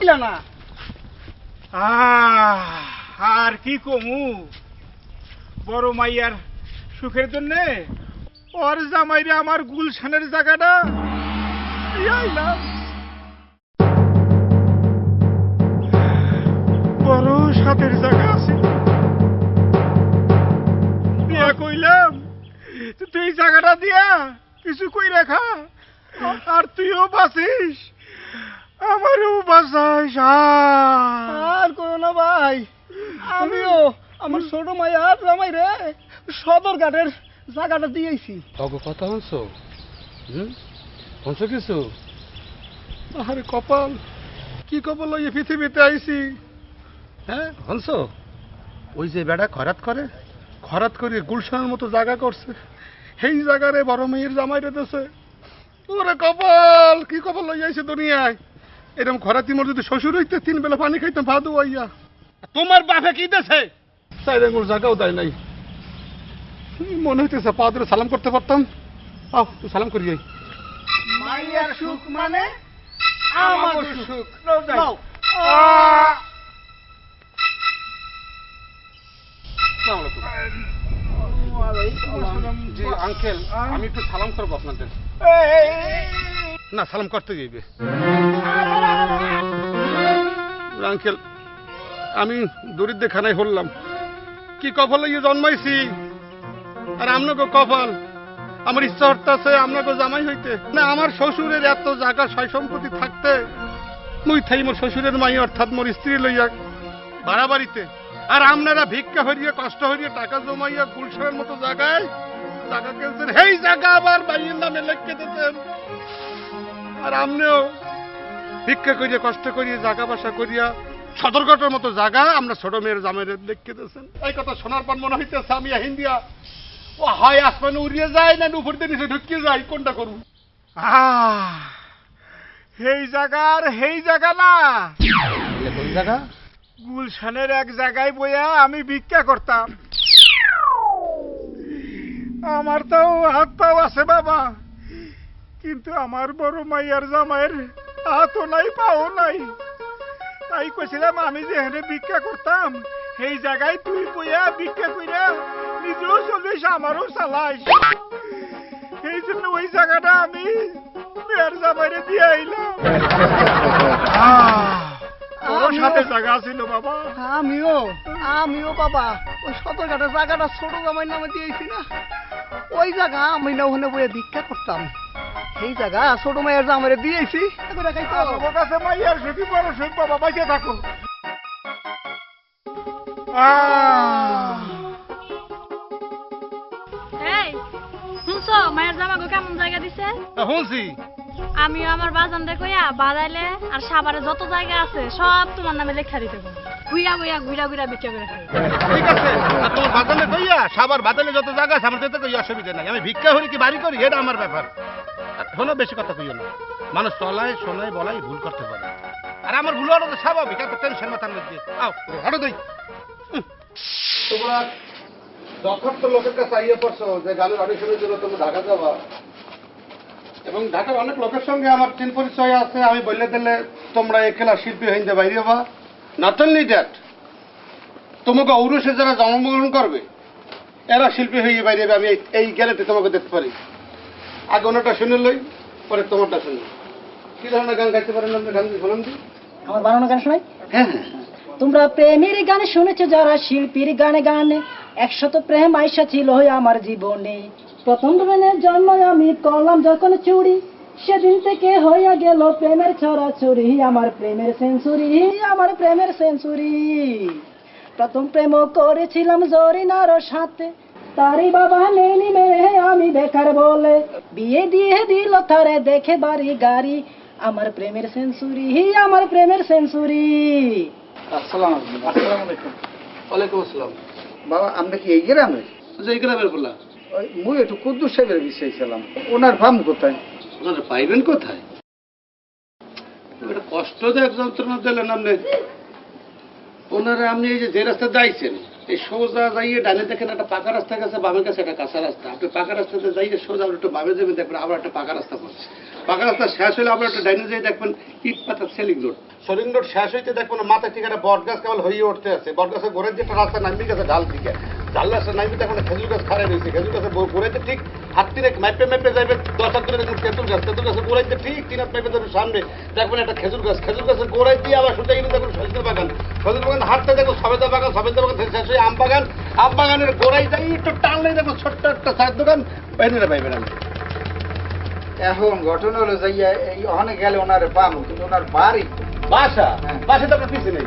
ছিল না। আর কি কমু? বড় মাইয়ার সুখের জন্য ওর জামাইরে আমার গুলশানের জায়গাটা বড় সাথের জায়গা আছে। কইলাম, তুই জায়গাটা দিয়া, কিছু কই রাখা আর তুইও বাঁচিস। আমারও আহ। আর করো না ভাই আমিও আমার ছোট মাই আর জামাই রে সদর ঘাটের জায়গাটা দিয়েছি। তবে কথা হনছো হুম? হনছো কিছু? আরে কপাল কি কপাল এই পৃথিবীতে আইছি? হ্যাঁ হনছো ওই যে বেড়া খরাত করে খরাত করে গুলশানের মতো জায়গা করছে। সেই জায়গারে বড় মেয়ের জামাই রেতেছে ওরে কপাল কি কপাল লই আইছে দুনিয়ায়? এরকম খরাতি মোর যদি শ্বশুর হইতে তিন বেলা পানি খাইতাম ভাত আইয়া তোমার বাপে কি দেছে? সাইড আঙ্গুল জায়গাও দেয় নাই। মনে হইতেছে পা ধরে সালাম করতে পারতাম। আও তুই সালাম করি যাই মাইয়ার সুখ মানে আমার সুখ। নাও। আঙ্কেল আমি একটু সালাম করব আপনাদের। না, সালাম করতে যাইবে। আঙ্কেল, আমি দরিদ্র খানায় হলাম কি কপাল ইয়ে জন্মাইছি? আর আপনাকে কপাল, আমার ইচ্ছা হচ্ছে আপনাকে জামাই হইতে। না, আমার শ্বশুরের এত জায়গা সয় সম্পত্তি থাকতে, মুই থাই মোর শ্বশুরের মাই, অর্থাৎ মোর স্ত্রী লইয়া ভাড়া বাড়িতে আর আপনারা ভিক্ষা হরিয়ে কষ্ট হরিয়ে টাকা জমাইয়া, গুলশানের মতো জায়গায় জায়গা কেলছেন হেই জায়গা আবার বাইয়ের নামে লেখকে দিতেন। আর আমনেও ভিক্ষা করিয়া কষ্ট করিয়া জাগা বাসা করিয়া সদরঘাটের মতো জায়গা আমরা ছোট মেয়ের জামের দেখতে দিয়েছেন। এই কথা শোনার পর মনে হইতেছে আমি হিন্দিয়া ও হয় আসমানে উড়িয়ে যায় না উপর দিয়ে নিচে ঢুকিয়ে যায় কোনটা করুন সেই জায়গার সেই জায়গা না। কোন জায়গা গুলশানের এক জায়গায় বইয়া আমি ভিক্ষা করতাম। আমার তো হাত পাও আছে বাবা। কিন্তু আমার বড় মাইয়ার জামাইয়ের হাতও নাই পাও নাই। তাই কইছিলাম আমি যেখানে ভিক্ষা করতাম সেই জায়গায় তুই বইয়া ভিক্ষা কইরা নিজেও চলিস আমারও চালাইস। সেই জন্য ওই জায়গাটা আমি মেয়ের জামাইরে দিয়ে আইলাম। ওর সাথে জায়গা ছিল বাবা। আমিও আমিও বাবা ওই জায়গাটা ছোট জামাই নামে দিয়েছি না। ওই জায়গা আমি না ওখানে বইয়ে ভিক্ষা করতাম। সেই জায়গা ছোট মায়ের জামাইরে দিয়েছি আমার কাছে মাইয়ার সুখী বড় সুখ বাবা বাইকে থাকো শুনছো মায়ের জামাগো কেমন জায়গা দিছে? শুনছি। আমিও আমার বাজানরে কইয়া বাদাইলে আর সাভারে যত জায়গা আছে সব তোমার নামে লেখা দিতে বলব। ঘুইরা ঘুইরা ঘুইরা ঘুইরা বিক্রি করে খাই। ঠিক আছে। তোমার বাদলে কইয়া সাবার বাদলে যত জায়গা আছে আমার যেতে কই অসুবিধা নাই। আমি ভিক্ষা হরি কি বাড়ি করি এটা আমার ব্যাপার। শোনো বেশি কথা কইও না। মানুষ চলায় শোনায় বলাই ভুল করতে পারে। আর আমার ভুল হওয়াটা তো স্বাভাবিক এত টেনশন মাথার মধ্যে। আও হাঁটো দেই। তোমরা যথার্থ লোকের কাছে আইয়ে পড়ছো যে গানের অডিশনের জন্য তোমরা ঢাকা যাবা এবং ঢাকার অনেক লোকের সঙ্গে আমার চিন পরিচয় আছে আমি বললে দিলে তোমরা একলা শিল্পী হইতে বাইরে বা নট অনলি দ্যাট তোমাকে ঔরসে যারা জন্মগ্রহণ করবে এরা শিল্পী হয়ে বাইরে যাবে, আমি এই- এই গ্যারেন্টি তোমাকে দেখতে পারি। আগে ওনারটা শুনে লই পরে তোমারটা শুনি কি ধরনের গান গাইতে পারেন আপনি? গান বলুন দি আমার বানানো গান শোনাই? হ্যাঁ হ্যাঁ। তোমরা প্রেমের গান শুনেছো যারা শিল্পীর গানে গানে। একশত প্রেম আইসা ছিল আমার জীবনে। প্রথম প্রেমের জন্ম আমি করলাম যখন চুরি সেদিন থেকে হইয়া গেল প্রেমের ছড়া চুরি আমার প্রেমের সেঞ্চুরি আমার প্রেমের সেঞ্চুরি। প্রথম প্রেম করেছিলাম জরিনার সাথে তারই বাবা নেনি মেরে আমি বেকার বলে। বিয়ে দিয়ে দিল তারে দেখে বাড়ি গাড়ি। আমার প্রেমের সেঞ্চুরি আমার প্রেমের সেঞ্চুরি। আসসালাম আসসালামু আলাইকুম। ওয়ালাইকুম আসসালাম। বাবা আমরা কি এই গ্রামে? যে এই গ্রামের বলা মুই একটু কুদ্দুস সাহেবের বিষয় ছিলাম। ওনার ফার্ম কোথায়? ওনারা পাইবেন কোথায়? একটা কষ্টদায়ক যন্ত্রণা দিলেন আপনি ওনারা আপনি এই যে যে রাস্তা যাইছেন এই সোজা যাইয়ে ডানে দেখেন একটা পাকা রাস্তা গেছে, বামে গেছে একটা কাঁচা রাস্তা। আপনি পাকা রাস্তাতে যাইয়ে সোজা আবার একটু বামে যাবেন, দেখবেন আবার একটা পাকা রাস্তা পড়ছে। পাকা রাস্তা শেষ হলে আবার একটা ডাইনে যাই দেখবেন ইট পাতা সেলিং রোড সেলিং রোড শেষ হইতে দেখবেন মাথা ঠিক একটা বট গাছ কেবল হয়ে উঠতে আছে। বট গাছের গোড়ের যে একটা রাস্তা নামবি গেছে ঢাল দিকে। নামবি দেখবেন একটা খেজুর গাছ খাড়াই রয়েছে। খেজুর গাছের গোড়াইতে ঠিক হাত তিনে মেপে মেপে যাবে দশ হাত দেখবেন তেঁতুল গাছ তেঁতুল গাছের গোড়াইতে ঠিক তিন হাত মেপে যাবে সামনে। দেখবেন একটা খেজুর গাছ খেজুর গাছের গোড়াই দিয়ে আবার সোজা গেলে দেখবেন সজনে বাগান। সজনে বাগান হাঁটতে দেখো সবেদা বাগান সবেদা বাগান শেষ হয়ে আম বাগান। আম বাগানের গোড়াই যাই একটু টানলেই দেখো ছোট্ট একটা চায়ের দোকান বাইরে পাইবেন আমি এখন ঘটনা হলো যাইয়া এই ওখানে গেলে ওনার পাবো কিন্তু ওনার বাড়ি। বাসা? বাসা তো আপনার পিছিয়ে নেই।